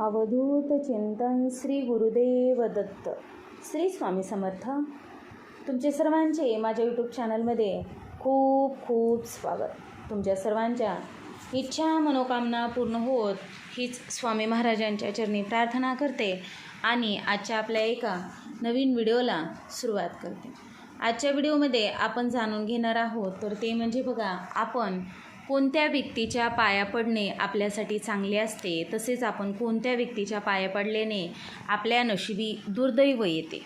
अवधूत चिंतन श्री गुरुदेव दत्त. श्री स्वामी समर्थ. तुमचे सर्वांचे माझ्या यूट्यूब चॅनलमध्ये खूप खूप स्वागत. तुमच्या सर्वांच्या इच्छा मनोकामना पूर्ण होत हीच स्वामी महाराजांच्या चरणी प्रार्थना करते आणि आजच्या आपल्या एका नवीन व्हिडिओला सुरुवात करते. आजच्या व्हिडिओमध्ये आपण जाणून घेणार आहोत तर ते म्हणजे बघा आपण कोणत्या व्यक्तीच्या पाया पडणे आपल्यासाठी चांगले असते तसेच आपण कोणत्या व्यक्तीच्या पाया पडल्याने आपल्या नशिबी दुर्दैव येते.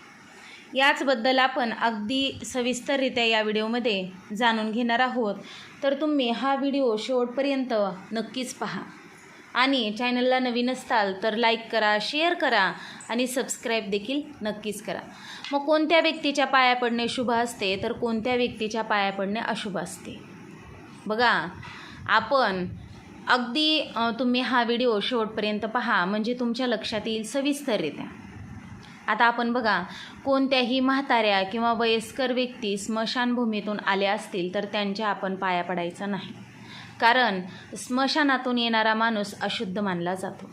याचबद्दल आपण अगदी सविस्तररित्या या व्हिडिओमध्ये जाणून घेणार आहोत. तर तुम्ही हा व्हिडिओ शेवटपर्यंत नक्कीच पहा. आणि चॅनलला नवीन असताल तर लाईक करा शेअर करा आणि सबस्क्राईब देखील नक्कीच करा. मग कोणत्या व्यक्तीच्या पाया पडणे शुभ असते तर कोणत्या व्यक्तीच्या पाया पडणे अशुभ असते? बघा आपण अगदी तुम्ही हा व्हिडिओ शेवटपर्यंत पहा म्हणजे तुमच्या लक्षात येईल सविस्तररित्या. आता आपण बघा कोणत्याही म्हाताऱ्या किंवा वयस्कर व्यक्ती स्मशानभूमीतून आल्या असतील तर त्यांच्या आपण पाया पडायचा नाही. कारण स्मशानातून येणारा माणूस अशुद्ध मानला जातो.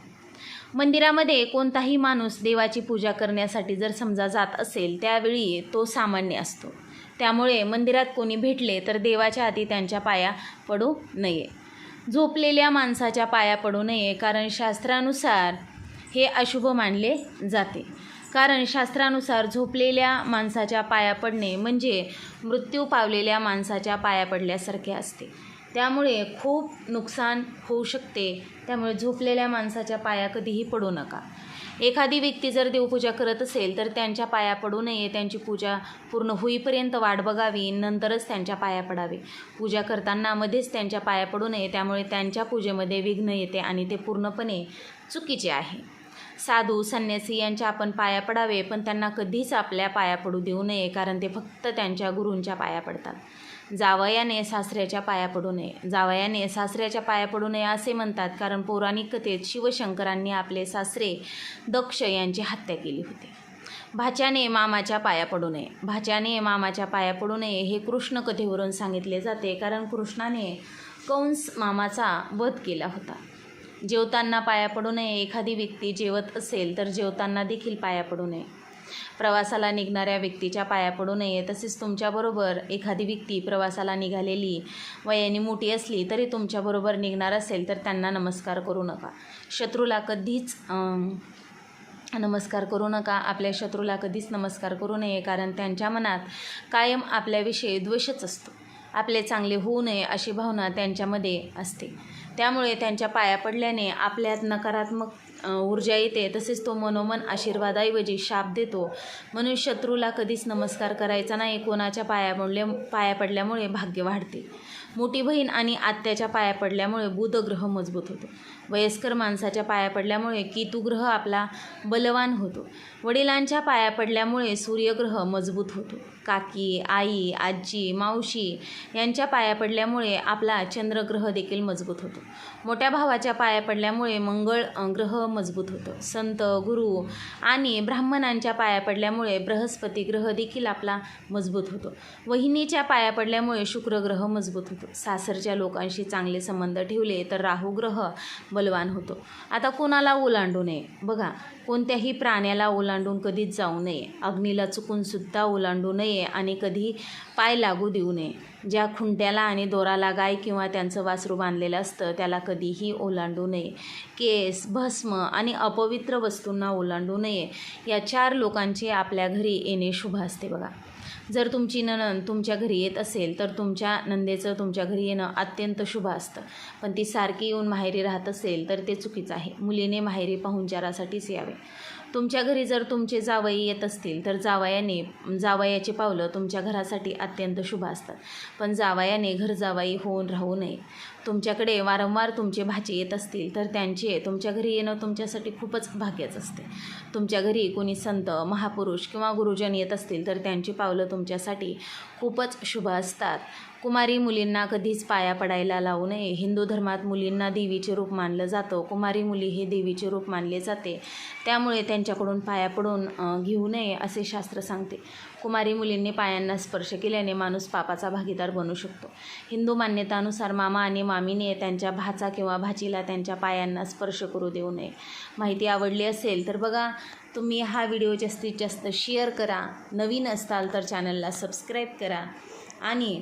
मंदिरामध्ये कोणताही माणूस देवाची पूजा करण्यासाठी जर समजा जात असेल त्यावेळी तो सामान्य असतो. त्यामुळे मंदिरात कोणी भेटले तर देवाच्या आधी त्यांच्या पाया पडू नये. झोपलेल्या माणसाच्या पाया पडू नये कारण शास्त्रानुसार हे अशुभ मानले जाते. कारण शास्त्रानुसार झोपलेल्या माणसाच्या पाया पडणे म्हणजे मृत्यू पावलेल्या माणसाच्या पाया पडल्यासारखे असते. त्यामुळे खूप नुकसान होऊ शकते. त्यामुळे झोपलेल्या माणसाच्या पाया कधीही पडू नका. एखादी व्यक्ती जर देवपूजा करत असेल तर त्यांच्या पाया पडू नये त्यांची पूजा पूर्ण होईपर्यंत वाट बघावी नंतरच त्यांच्या पाया पडावे. पूजा करताना मध्येच त्यांच्या पाया पडू नये त्यामुळे त्यांच्या पूजेमध्ये विघ्न येते आणि ते पूर्णपणे चुकीचे आहे. साधू संन्यासी यांच्या आपण पाया पडावे पण त्यांना कधीच आपल्या पाया पडू देऊ नये कारण ते फक्त त्यांच्या गुरूंच्या पाया पडतात. जावयाने सासऱ्याच्या पाया पडू नये. जावयाने सासऱ्याच्या पाया पडू नये असे म्हणतात. कारण पौराणिक कथेत शिवशंकरांनी आपले सासरे दक्ष यांची हत्या केली होती. भाच्याने मामाच्या पाया पडू नये. भाच्याने मामाच्या पाया पडू नये हे कृष्ण कथेवरून सांगितले जाते. कारण कृष्णाने कंस मामाचा वध केला होता. जेवताना पाया पडू नये. एखादी व्यक्ती जेवत असेल तर जेवताना देखील पाया पडू नये. प्रवासाला निघणाऱ्या व्यक्तीच्या पाया पडू नये. तसेच तुमच्याबरोबर एखादी व्यक्ती प्रवासाला निघालेली वयाने मोठी असली तरी तुमच्याबरोबर निघणार असेल तर त्यांना नमस्कार करू नका. शत्रूला कधीच नमस्कार करू नका. आपल्या शत्रूला कधीच नमस्कार करू नये कारण त्यांच्या मनात कायम आपल्याविषयी द्वेषच असतो. आपले चांगले होऊ नये अशी भावना त्यांच्यामध्ये असते. त्यामुळे त्यांच्या पाया पडल्याने आपल्यात नकारात्मक ऊर्जा येते तसेच तो मनोमन आशीर्वादाऐवजी शाप देतो. म्हणून शत्रूला कधीच नमस्कार करायचा नाही कोणाच्या पाया पडल्या पाया पडल्यामुळे भाग्य वाढते. मोठी बहीण आणि आत्याच्या पाया पडल्यामुळे बुधग्रह मजबूत होतो. वयस्कर माणसाच्या पाया पडल्यामुळे केतुग्रह आपला बलवान होतो. वडिलांच्या पाया पडल्यामुळे सूर्यग्रह मजबूत होतो. काकी आई आजी मावशी यांच्या पाया पडल्यामुळे आपला चंद्रग्रह देखील मजबूत होतो. मोठ्या भावाच्या पाया पडल्यामुळे मंगळ ग्रह मजबूत होतो. संत गुरु आणि ब्राह्मणांच्या पाया पडल्यामुळे बृहस्पती ग्रह देखील आपला मजबूत होतो. वहिनीच्या पाया पडल्यामुळे शुक्रग्रह मजबूत होतो. सासरच्या लोकांशी चांगले संबंध ठेवले तर राहू ग्रह बलवान होतो. आता कोणाला ओलांडू नये? बघा कोणत्याही प्राण्याला ओलांडून कधीच जाऊ नये. अग्नीला चुकूनसुद्धा ओलांडू नये आणि कधी पाय लागू देऊ नये. ज्या खुंट्याला आणि दोराला गाय किंवा त्यांचं वासरू बांधलेलं असतं त्याला कधीही ओलांडू नये. केस भस्म आणि अपवित्र वस्तूंना ओलांडू नये. या चार लोकांचे आपल्या घरी येणे शुभ असते बघा. जर तुमची नणंद तुमच्या घरी येत असेल तर तुमच्या नंदेचं तुमच्या घरी येणं अत्यंत शुभ असतं. पण ती सारखी येऊन माहेरी राहत असेल तर ते चुकीचं आहे. मुलीने माहेरी पाहुणचारासाठीच यावे. तुमच्या घरी जर तुमचे जावई येत असतील तर जावयाने जावयाची पावलं तुमच्या घरासाठी अत्यंत शुभ असतात. पण जावयाने घर जावाई होऊन राहू नये. तुमच्याकडे वारंवार तुमचे भाचे येत असतील तर त्यांचे तुमच्या घरी येणं तुमच्यासाठी खूपच भाग्याचं असते. तुमच्या घरी कोणी संत महापुरुष किंवा गुरुजन येत असतील तर त्यांची पावलं तुमच्यासाठी खूपच शुभ असतात. कुमारी मुलींना कधीच पाया पडायला लावू नये. हिंदू धर्मात मुलींना देवीचे रूप मानलं जातं. कुमारी मुली हे देवीचे रूप मानले जाते. त्यामुळे त्यांच्याकडून पाया पडून घेऊ नये असे शास्त्र सांगते. कुमारी मुलींनी पायांना स्पर्श केल्याने माणूस पापाचा भागीदार बनू शकतो. हिंदू मान्यतानुसार मामा आणि मामीने त्यांच्या भाचा किंवा भाचीला त्यांच्या पायांना स्पर्श करू देऊ नये. माहिती आवडली असेल तर बघा तुम्ही हा व्हिडिओ जास्तीत जास्त शेअर करा. नवीन असताल तर चॅनलला सबस्क्राईब करा. आणि